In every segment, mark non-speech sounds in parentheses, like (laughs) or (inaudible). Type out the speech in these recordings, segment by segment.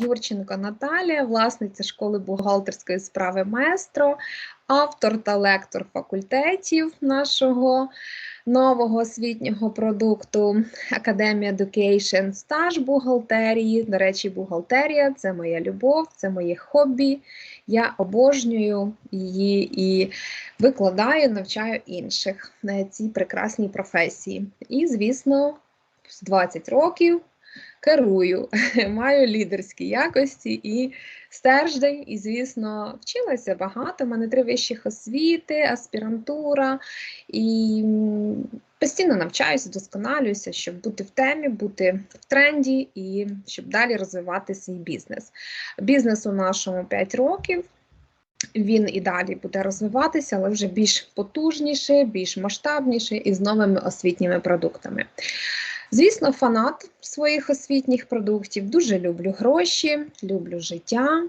Єгорченко Наталія, власниця школи бухгалтерської справи Местро, автор та лектор факультетів нашого нового освітнього продукту Академія Education, стаж бухгалтерії. До речі, бухгалтерія це моя любов, це моє хобі. Я обожнюю її і викладаю, навчаю інших на цій прекрасній професії. І, звісно, з 20 років керую, (laughs) маю лідерські якості і стерждень, і, звісно, вчилася багато. У мене три вищих освіти, аспірантура, і постійно навчаюся, досконалююся, щоб бути в темі, бути в тренді і щоб далі розвивати свій бізнес. Бізнесу нашому 5 років. Він і далі буде розвиватися, але вже більш потужніше, більш масштабніше і з новими освітніми продуктами. Звісно, фанат своїх освітніх продуктів. Дуже люблю гроші, люблю життя.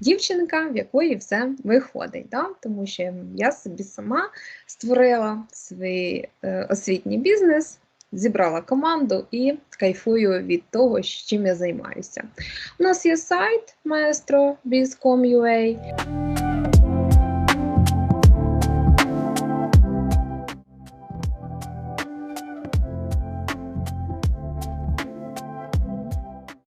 Дівчинка, в якої все виходить. Да? Тому що я собі сама створила свій е, освітній бізнес, зібрала команду і кайфую від того, чим я займаюся. У нас є сайт maestro.biz.com.ua.